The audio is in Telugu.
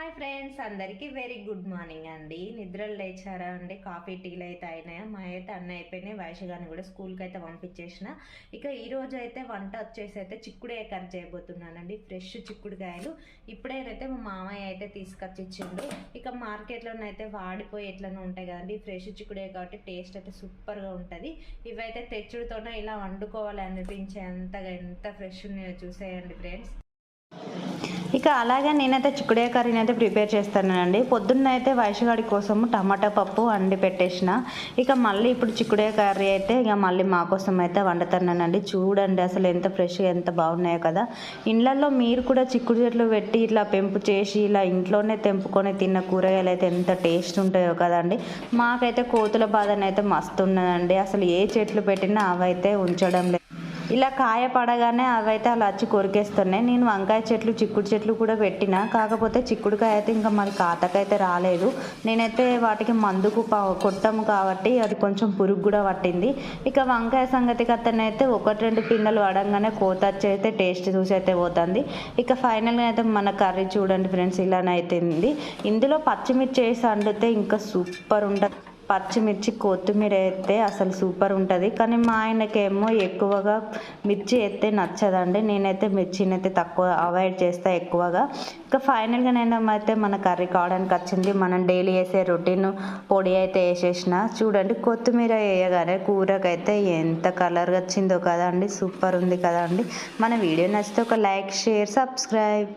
హాయ్ ఫ్రెండ్స్ అందరికీ వెరీ గుడ్ మార్నింగ్ అండి. నిద్రలు లేచారా అండి? కాఫీ టీలు అయితే అయినాయా? మా అయితే అన్నీ అయిపోయినాయి. వయసు గారిని కూడా స్కూల్కి అయితే పంపించేసిన. ఇక ఈ రోజు అయితే వంట వచ్చేసి అయితే చిక్కుడుకాయ కట్ చేయబోతున్నానండి. ఫ్రెష్ చిక్కుడుకాయలు. ఇప్పుడేనైతే మా మామయ్య అయితే తీసుకొచ్చి ఇచ్చిండు ఇక మార్కెట్లోనైతే వాడిపోయి ఎట్లనో ఉంటాయి కదండి. ఫ్రెష్ చిక్కుడుకాయ కాబట్టి టేస్ట్ అయితే సూపర్గా ఉంటుంది. ఇవైతే తెచ్చుడుతోనే ఇలా వండుకోవాలి అనిపించే అంతగా ఎంత ఫ్రెష్ ఉన్నాయో చూసేయండి ఫ్రెండ్స్ ఇక అలాగే నేనైతే చిక్కుడే కర్రీని అయితే ప్రిపేర్ చేస్తానండి. పొద్దున్న అయితే వయసుగాడి కోసం టమాటా పప్పు వండి పెట్టేసిన. ఇక మళ్ళీ ఇప్పుడు చిక్కుడే కర్రీ అయితే ఇక మళ్ళీ మా కోసం అయితే వండుతున్నానండి. చూడండి అసలు ఎంత ఫ్రెష్గా ఎంత బాగున్నాయో కదా. ఇండ్లలో మీరు కూడా చిక్కుడు చెట్లు పెట్టి ఇట్లా పెంపు చేసి ఇలా ఇంట్లోనే తెంపుకొని తిన్న కూరగాయలు అయితే ఎంత టేస్ట్ ఉంటాయో కదండి. మాకైతే కోతుల బాధనైతే మస్తు ఉన్నదండి. అసలు ఏ చెట్లు పెట్టినా అవైతే ఉంచడం లేదు. ఇలా కాయ పడగానే అవైతే అలా వచ్చి కొరికేస్తున్నాయి. నేను వంకాయ చెట్లు చిక్కుడు చెట్లు కూడా పెట్టిన. కాకపోతే చిక్కుడుకాయ అయితే ఇంకా మరి కాతకైతే రాలేదు. నేనైతే వాటికి మందుకు ప- కొట్టాము కాబట్టి అది కొంచెం పురుగు కూడా పట్టింది. ఇక వంకాయ సంగతి కత్తనైతే ఒకటి రెండు పిందెలు పడంగానే కోత వచ్చి అయితే టేస్ట్ చూసి అయితే పోతుంది. ఇక ఫైనల్గా అయితే మన కర్రీ చూడండి ఫ్రెండ్స్ ఇలానే ఉంది ఇందులో పచ్చిమిర్చి వేసి వండితే ఇంకా సూపర్ ఉంటుంది. పచ్చిమిర్చి కొత్తిమీర వేస్తే అసలు సూపర్ ఉంటుంది. కానీ మా ఆయనకేమో ఎక్కువగా మిర్చి వేస్తే నచ్చదండి. నేనైతే మిర్చిని అయితే తక్కువ అవాయిడ్ చేస్తా ఎక్కువగా. ఇంకా ఫైనల్గా నేను అయితే మన కర్రీ కావడానికి వచ్చింది. మనం డైలీ వేసే రొటీన్ పొడి అయితే వేసేసిన. చూడండి కొత్తిమీర వేయగానే కూరకైతే ఎంత కలర్గా వచ్చిందో కదండి. సూపర్ ఉంది కదండి. మన వీడియో నచ్చితే ఒక లైక్ షేర్ సబ్స్క్రైబ్.